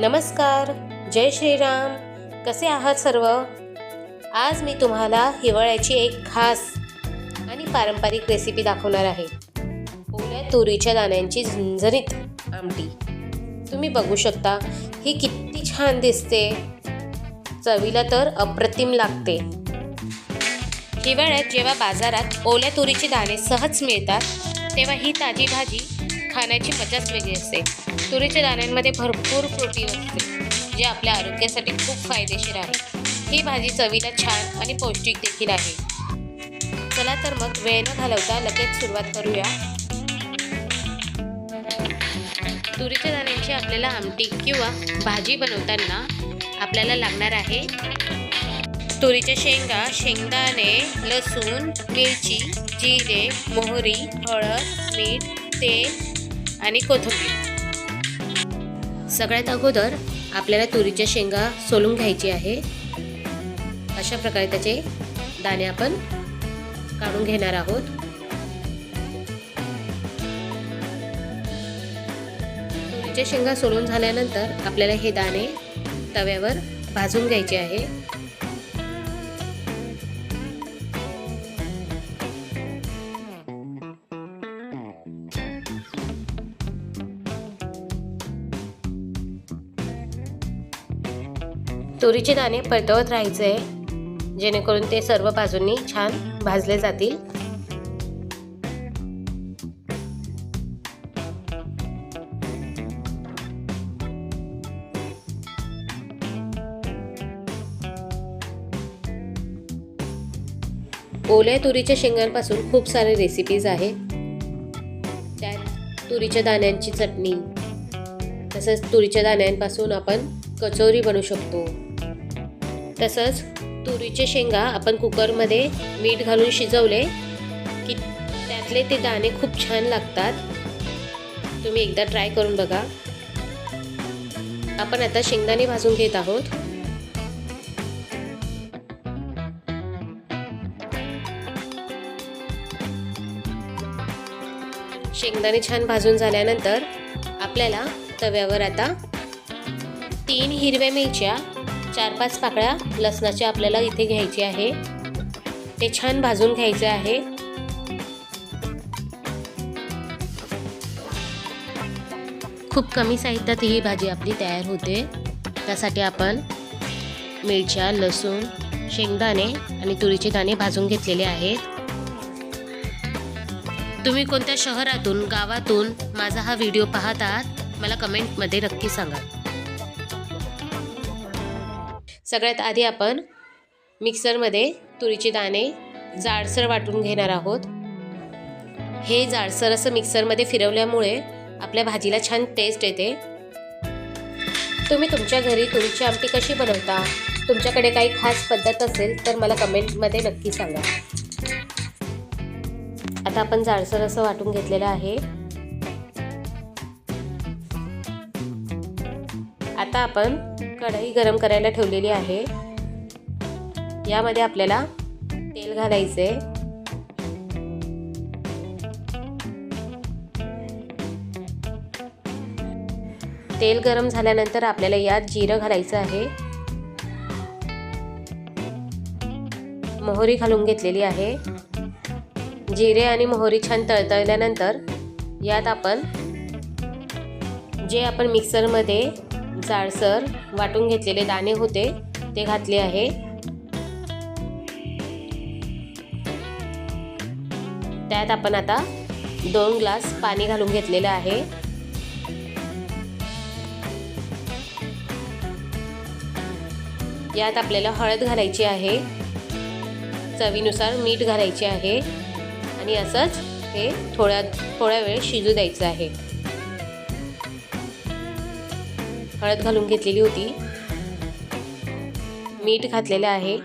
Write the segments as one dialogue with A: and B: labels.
A: नमस्कार जय श्रीराम. कसे आहात सर्व? आज मी तुम्हाला हिवाळ्याची एक खास आणि पारंपरिक रेसिपी दाखवणार आहे. ओल्या तुरीच्या दाण्यांची झणझणीत आमटी. तुम्ही बघू शकता ही किती छान दिसते. चवीला तर अप्रतिम लागते. हिवाळ्यात जेव्हा बाजारात ओल्या तुरीचे दाणे सहज मिळतात तेव्हा ही ताजी भाजी खाण्याची मजाच वेगळी असते. तुरीच्या दाण्यांमध्ये भरपूर प्रोटीन असते जे आपल्या आरोग्यासाठी खूप फायदेशीर आहे. ही भाजी चवीला छान आणि पौष्टिक देखील आहे. चला तर मग वेळ न घालवता लगेच सुरुवात करूया. तुरीच्या दाण्यांची आपल्याला आमटी किंवा भाजी बनवताना आपल्याला लागणार आहे तुरीच्या शेंगा शेंगदाणे लसूण मिरची जिरे मोहरी हळद मीठ तेल आणि कोथिंबीर. सगळ्यात अगोदर आपल्याला तुरीच्या शेंगा सोलून घ्यायची आहे. अशा प्रकारे त्याचे दाणे आपण काढून घेणार आहोत. तुरीच्या शेंगा सोलून झाल्यानंतर आपल्याला हे दाणे तव्यावर भाजून घ्यायचे आहे. तुरीचे दाणे परतवत राहायचे. जेणेकरून ते सर्व बाजूंनी छान भाजले जातील. ओल्या तुरीच्या शेंगांपासून खूप सारे रेसिपीज आहेत. त्यात तुरीच्या दाण्यांची चटणी तसंच तुरीच्या दाण्यांपासून आपण कचोरी बनवू शकतो. तसंच तुरीचे शेंगा आपण कुकरमध्ये मीठ घालून शिजवले की त्यातले ते दाणे खूप छान लागतात. तुम्ही एकदा ट्राय करून बघा. आपण आता शेंगदाणे भाजून घेत आहोत. शेंगदाणे छान भाजून झाल्यानंतर आपल्याला तव्यावर आता तीन हिरव्या मिरच्या चार पाच पाकळ्या लसणाच्या आपल्याला इथे घ्यायची आहे. ते छान भाजून घ्यायचे आहे. खूप कमी साहित्यात ही भाजी आपली तयार होते. त्यासाठी आपण मिरच्या लसूण शेंगदाणे आणि तुरीचे दाणे भाजून घेतलेले आहेत. तुम्ही कोणत्या शहरातून गावातून माझा हा व्हिडिओ पाहत आहात मला कमेंटमध्ये नक्की सांगा. सगळ्यात आधी आपण मिक्सरमध्ये तुरीचे दाणे जाडसर वाटून घेणार आहोत. हे जाडसर असं मिक्सरमध्ये फिरवल्यामुळे आपल्या भाजीला छान टेस्ट येते. तुम्ही तुमच्या घरी तुरीची आमटी कशी बनवता? तुमच्याकडे काही खास पद्धत असेल तर मला कमेंटमध्ये नक्की सांगा. आता आपण जाडसर असं वाटून घेतलेलं आहे. आता आपण कढई गरम करायला ठेवलेली आहे. यामध्ये आपल्याला तेल घालायचे तेल गरम झाल्यानंतर आपल्याला यात जिरं घालायचं आहे. मोहरी घालून घेतलेली आहे. जिरे आणि मोहरी छान तळतळल्यानंतर यात आपण जे आपण मिक्सरमध्ये जाडसर वाटून घेतलेले दाणे होते ते घातले आहे. त्यात आपण आता दोन ग्लास पाणी घालून घेतलेलं आहे. यात आपल्याला हळद घालायची आहे. चवीनुसार मीठ घालायचे आहे. आणि असंच हे थोड्या थोड्या वेळ शिजू द्यायचं आहे. हळद घालून घेतलेली होती. मीठ घातलेलं आहे.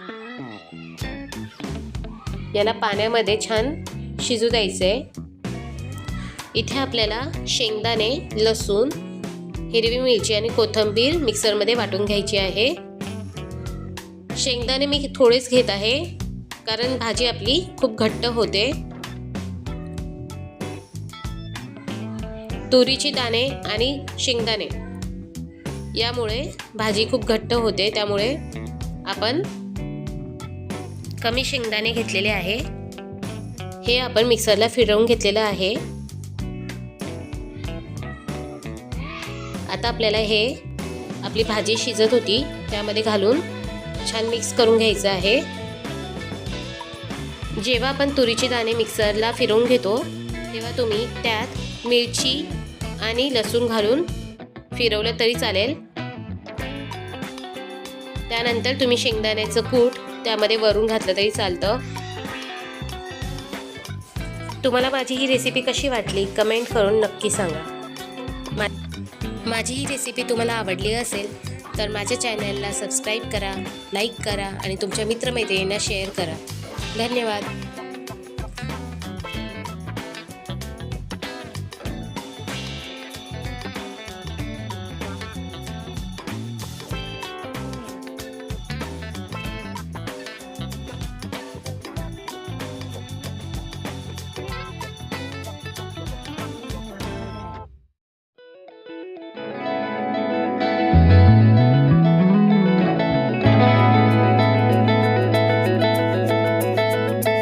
A: याला पाण्यामध्ये छान शिजू द्यायचं आहे इथे आपल्याला शेंगदाणे लसूण हिरवी मिरची आणि कोथिंबीर मिक्सरमध्ये वाटून घ्यायची आहे. शेंगदाणे मी थोडेच घेत आहे कारण भाजी आपली खूप घट्ट होते. तुरीची दाणे आणि शेंगदाणे. यामुळे भाजी खूप घट्ट होते त्यामुळे आपण कमी शेंगदाणे घेतलेले आहे. हे आपण मिक्सरला फिरवून घेतलेलं आहे. आता आपल्याला हे आपली भाजी शिजत होती त्यामध्ये घालून छान मिक्स करून घ्यायचं आहे. जेव्हा आपण तुरीचे दाणे मिक्सरला फिरवून घेतो तेव्हा तुम्ही त्यात मिरची आणि लसूण घालून फिरवलं तरी चालेल. त्यानंतर तुम्ही शेंगदाण्याचं कूट त्यामध्ये वरून घातलं तरी चालतं. तुम्हाला माझी ही रेसिपी कशी वाटली? कमेंट करून नक्की सांगा. मा माझी ही रेसिपी तुम्हाला आवडली असेल तर माझ्या चॅनलला सबस्क्राईब करा लाईक करा आणि तुमच्या मित्रमैत्रिणींना शेअर करा. धन्यवाद.